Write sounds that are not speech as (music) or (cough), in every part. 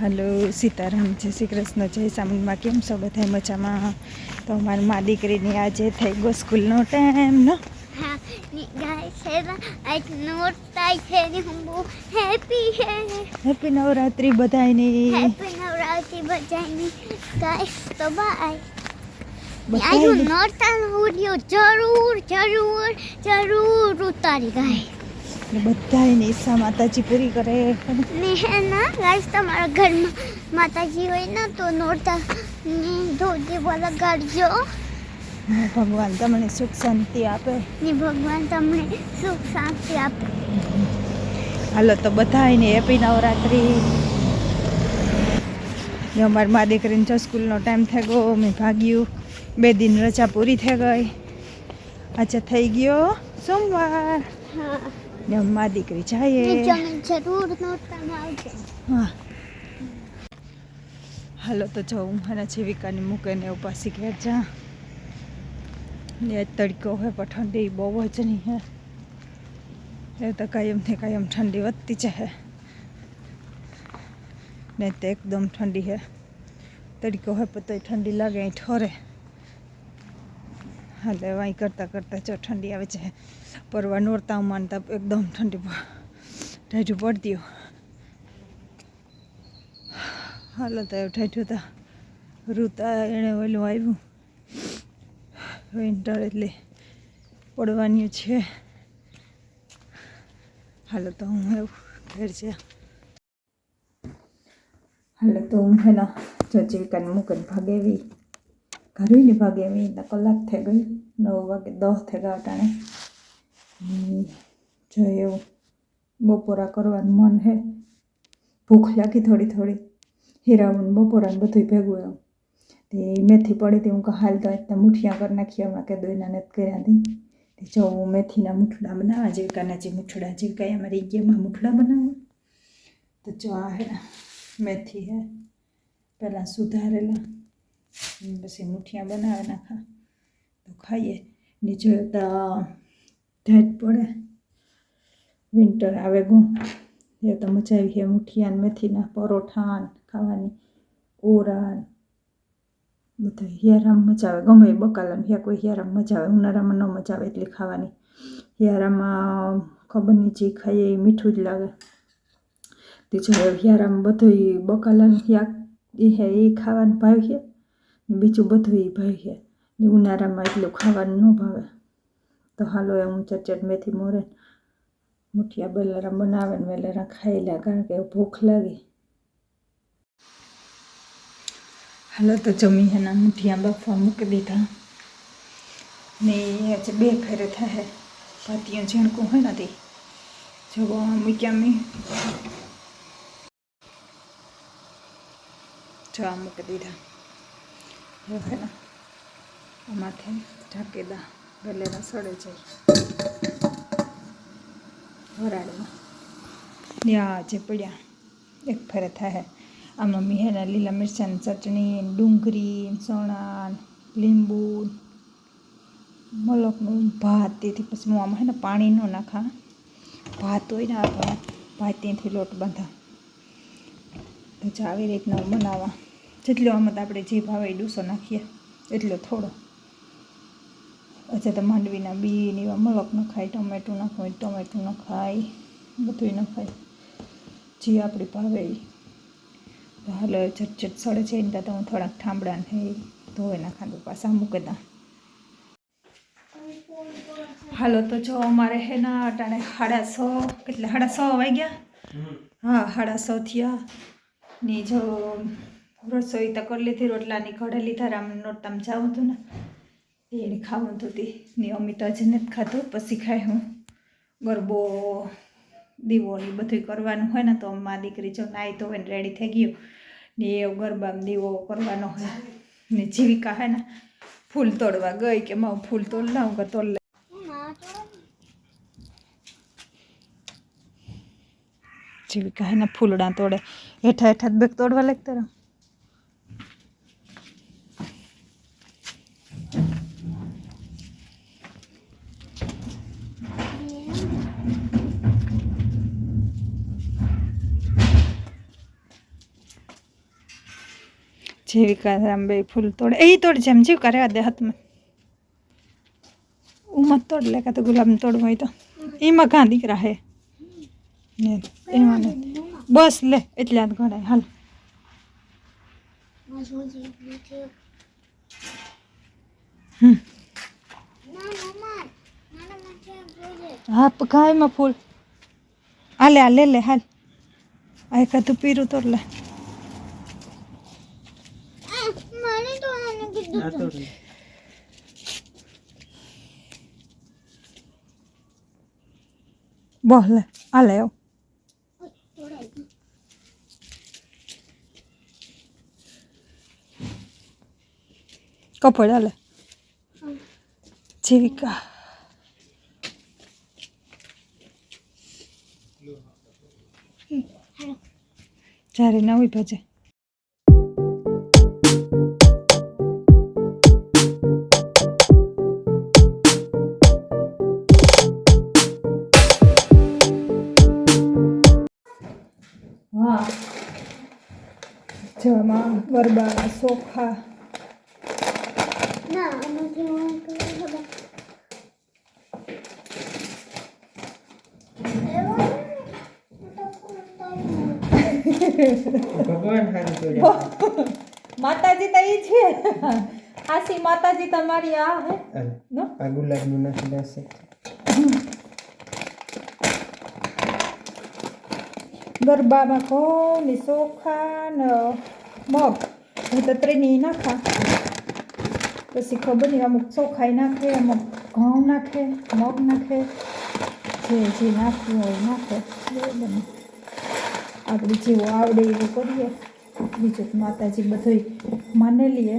Hello Sitaram જય શ્રી કૃષ્ણ જય સામુંડમાં કેમ છો બધા મજામાં? તો અમારી મા દીકરીની આજે થઈ ગયો સ્કૂલનો ટાઈમ નો? હેપી નવરાત્રી બધાયની. હેપી નવરાત્રી બધાની ગાઈસ તો બાય બધાયની. નોરતાનો વીડિયો જરૂર જરૂર જરૂર ઉતારી ગાય. ને બધાયની ઈચ્છા માતાજી પૂરી કરે. ને હે ના ગાઈસ તમારા ઘરમાં માતાજી હોય ને તો નોરતા ને ધોતી બોલા કરજો ને ભગવાન તમને સુખ શાંતિ આપે. ને ભગવાન તમને સુખ શાંતિ આપે. હાલો તો બધાયને હેપી નવરાત્રી. ને અમારી મા દીકરીને જો સ્કૂલનો ટાઈમ થઈ ગયો મેં ભાગ્યું. બે દિન રજા પૂરી થઈ ગઈ. આજે થઈ ગયો સોમવાર. હા. ને મા દીકરી જાય જઈએ હા. હાલો તો જો હું મૂકે ને મૂકીને ઉપાસી ઘેર જા. ને તડકો હોય પણ ઠંડી બહુ જ નહીં હે. એ તો કાયમથી કાયમ ઠંડી વધતી છે ને તો એકદમ ઠંડી હે. તડકો હોય પણ તોય ઠંડી લાગે અહીં ઠોરે. હાલે, વાંઈ કરતાં કરતાં જો ઠંડી આવે છે. પરવા નોરતા માનતા એકદમ ઠંડી ઢાઢું પડતી. હાલો તો એવું ઠેઠું તા. રૂતા એણે ઓલું આવ્યું વિન્ટર એટલે પડવાની છે. હાલો તો હું એવું ઘેર છે. હાલો તો હું હેના જો જીવિકાને મૂકીને ભાગે એવી ઘરે ને ભાગે એવી ને કલાક થઈ ગઈ નવ વાગે દસ થઈ ગયા ટાણે જો બપોરા કરવાનું મન હે ભૂખ લાગી થોડી થોડી હીરાવું બપોરા ને બધું ભેગું એમ તે મેથી પડી હતી હું કહું હાલ તો આજના મુઠિયા કરી નાખીએ આમાં કે દોઈના નથી કર્યા હતી તે જો હું મેથીના મુઠડા બનાવવા જીવકાના જે મુઠડા જીવકા અમારી ગેમાં મુઠડા બનાવવા તો જો આ હે મેથી હે પહેલાં સુધારેલા પછી મુઠિયા બનાવે નાખા તો ખાઈએ. ને જો તો ઢેટ પડે. વિન્ટર આવે ગું. એ તો મજા આવી છે મુઠિયા મેથીના પરોઠા ખાવાની. ઓરા બધા હિયારામ મજા આવે. ગમે એ બકાલા હિયા કોઈ હિયારામ મજા આવે. ઉનાળામાં ન મજા આવે એટલી ખાવાની. હિયારામાં ખબર નહીં જે ખાઈએ એ મીઠું જ લાગે. તે જો હિયારામ બધું બકાલાનું હિયા એ હે એ ખાવાનું ભાવ બીજું બધું એ ભાઈ છે ને ઉનાળામાં એટલું ખાવાનું ન ભાવે. તો હાલો એ હું ચટચટ મેથી મોરે મુઠિયા બલારા બનાવે ને વેલેરા ખાઈ લે કારણ કે ભૂખ લાગી. હાલો તો જમી એના મુઠિયા બફવા મૂકી દીધા. ને આજે બે ફેરે થાય. ભાતીયા ઝીણકું હોય નથી તે. જો મૂક્યા મેં. જવા મૂકી દીધા. હવે આમાંથી ઢાંકી દા વેલેરા સડે જાય વરાળમાં. આ જે પડ્યા, એક ફરે થાય આ મમ્મી હે લીલા મિરચાંની ચટણી ડુંગળી સોણા લીંબુ મલકનું ભાત. તેથી પછી હું આમાં હે ને પાણી ન નાખા. ભાત હોય ને આ ભાત ભાત ત્યાંથી લોટ બાંધા. તો આવી રીતના બનાવવા જેટલો આમાં આપણે જે ભાવે ડૂસો નાખીએ એટલો થોડો. અચ્છા તો માંડવીના બી ને એવા મલક નખાય ટમેટું ન હોય ટમેટું નખાય બધું ખાય. જે આપણી ભાવે તો હાલો ઝટઝટ સડે છે એની તો હું થોડાક ઠામડા ને ધોઈ નાખા તો પાછા મૂકી દા હાલો તો જો અમારે હે ના અટાણે સાડા સો કેટલા સાડા સો વાગ્યા? હા સાડા સો થયા. ને જો રસોઈ તો કરી લીધી, રોટલાની ઘડે લીધા રામ નોરતામ જાવું હતું ને એને ખાવું હતું તે. ને અમી તો હજી નથી ખાધું, પછી ખાય હું. ગરબો, દીવો એ બધું કરવાનું હોય ને તો મા દીકરી જો નાઈ તો હોય ને રેડી થઈ ગયું. ને એ ગરબામાં દીવો કરવાનો હોય. ને જીવિકા હે ને, ફૂલ તોડવા ગઈ કે મારું ફૂલ તોડ લાવું કે તોડ લે. જીવિકા હે ને ફૂલડા તોડે. હેઠા હેઠા બેગ તોડવા લાગતા રહો. જેવિકા રામબે ફૂલ તોડે. એ તોડ જેમ જીવ કરે દે હાથમાં ઉમત તોડ લે કાં તો ગુલાબ તોડ હોય તો. એમાં કાં દીકરા હે? એમાં બસ લે, એટલે જ ગણાય. હાલ. હા ગાયમાં ફૂલ આ લે આ લે લે, હાલ. આ કાતું પીરું તોડ લે આ, બસ લે આ લે આવ કપડ હાલે જીવિકા જ્યારે નવી ભજે ગરબા ના આમાંથી હું ને, તોડ્યા (laughs) માતાજી તો ઈ છે. આસી માતાજી તમારી આ હે. નો? આ ગુલાબનું નાખી દેશે ગરબામાં કોની સોખા ચોખા ને. મગ હું તો ત્રણેય નાખા પછી ખબર નહીં અમુક ચોખાઈ નાખે અમુક ઘઉં નાખે મગ નાખે જે જે નાખવું હોય નાખે બરાબર આપણે જેવું આવડે એવું કરીએ બીજું માતાજી બધું માને લઈએ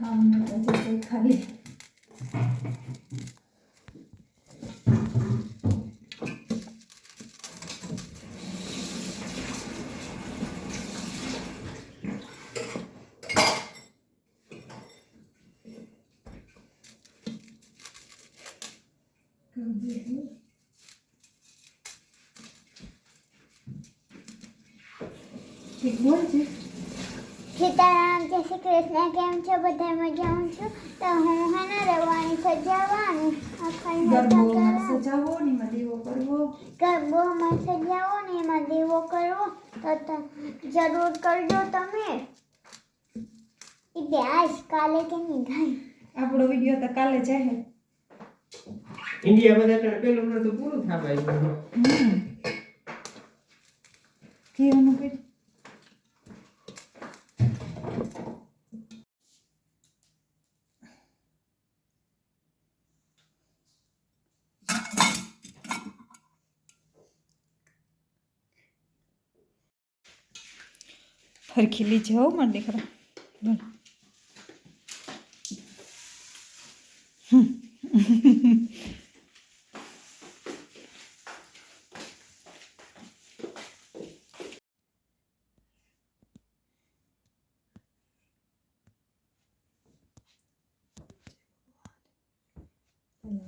હા માતાજી કોઈ ખાલી ઠીક બોલ છે સીતારામ જય શ્રી કૃષ્ણ. કેમ છો? બધા મજામાં છું? તો હું હે ને રવાની સજાવવાની. સજાવો ને એમાં દીવો કરવો. ગરબોમાં સજાવો ને એમાં દેવો કરવો. તો જરૂર કરજો તમે. એટલે વ્યાસ કાલે કે નહીં થાય? આપણો વીડિયો તો કાલે જાય. ઇન્ડિયા બધા પેલું તો પૂરું થવા આવ્યું હમ કેવાનું કરી ફરખી લીજે હો, મારા દીકરા. બોલ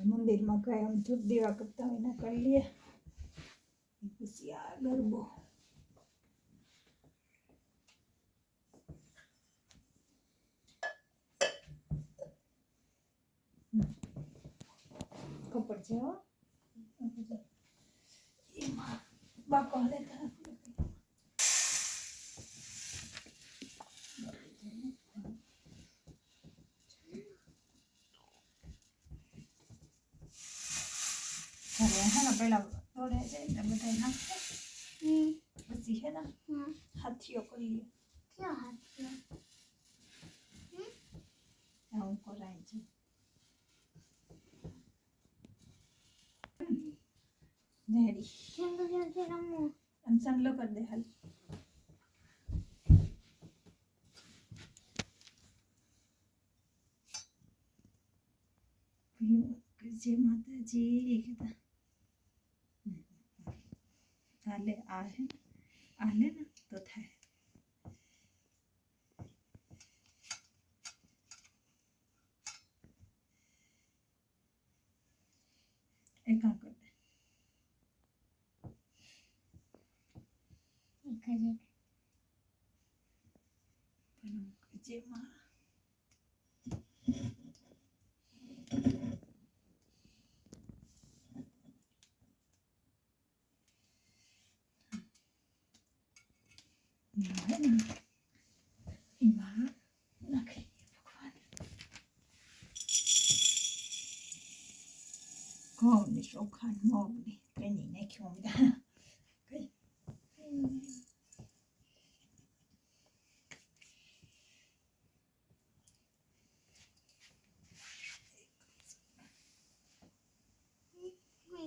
મંદિરમાં આમ ધૂપ દીવા કરતા હોય ને કરી લઈએ. પછી આ ગરબો. કપડ છે હો એમાં બાકો હાલે તરફ હવે હે ને પેલા તોડે છે એટલે બધા નાખે હમ પછી હે ને હમ હાથીઓ કરી લે ક્યાં હાથ છે? આવું કરાય છે રેડી કેમ તો ક્યાંથી રમવું આમ ચાંદલો કરી દે હાલ ભીમ. જય માતાજી કીધા હાલે આ હે. આ ને તો થાય એક આ કર દે એક જ એક. પેલું જેમાં એમાં હે ને એમાં નાખી દઈએ ભગવાન ઘઉંની ચોખા મગની ત્રણેય નાખ્યું બધા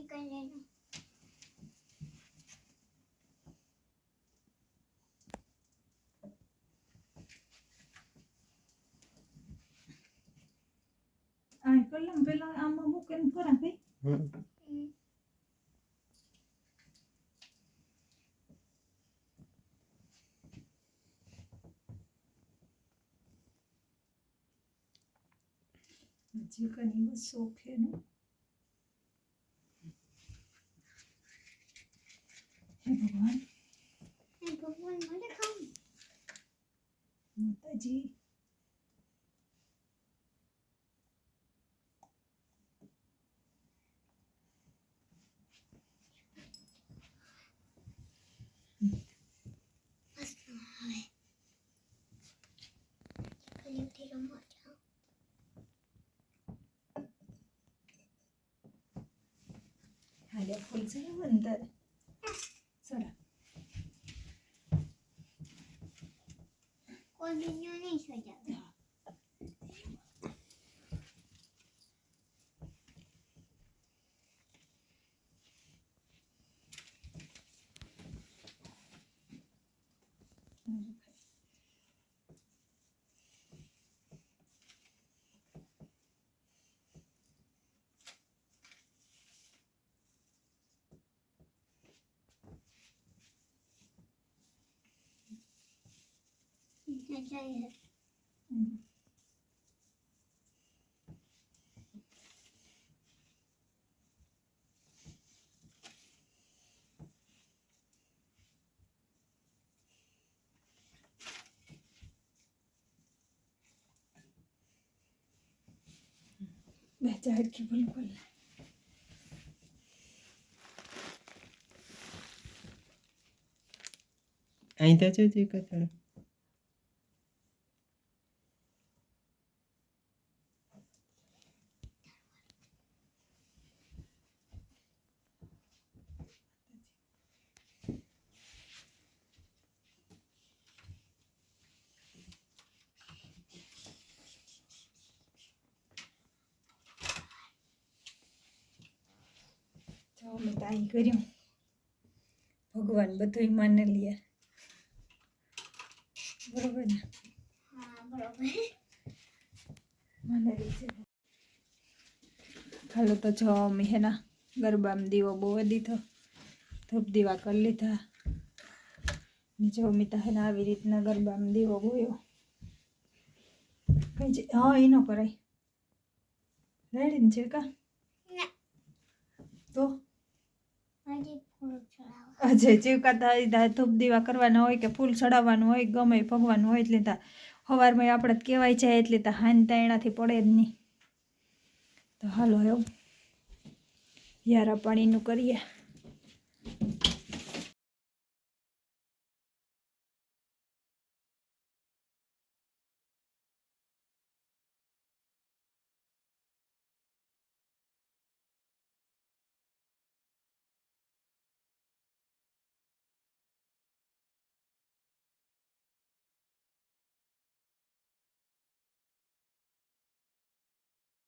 કઈ એક જ એક. આ કલમ પેલા આમાં મૂકીને કરા ભાઈ હમ. હમ. હજી કની બસ શોખનું હે ભગવાન એ ભગવાન મને ખાવું માતાજી મસ્ત આવે કલીથી રમવા જાઉં હાલે ફૂલ છે અંદર સડા કોઈ બીજો નહીં સજાવે સજાય બે ચાર की बिल्कुल અહીં તો જો જે કથળ તો અમે તો અહીં કર્યું. ભગવાન બધું માને લીએ બરોબર ને? છે. હાલો તો જો અમે હેના. ગરબામાં દીવો બહુ દીધો ધૂપ દીવા કરી લીધા. જો મિતા હેના આવી રીતના ગરબામાં દીવો ગોયો. કઈ હા એ ન કરાય. રેડી ને છે કા? તો? અજય જીવકાતા દીધા ધૂપ દીવા કરવાના હોય કે ફૂલ ચડાવવાનું હોય, ગમે ભગવાન હોય એટલે તા સવારમાં આપણે કહેવાય જાય એટલે તા હાનતા એનાથી પડે જ નહીં. તો હાલો એવું યારા પાણીનું કરીએ.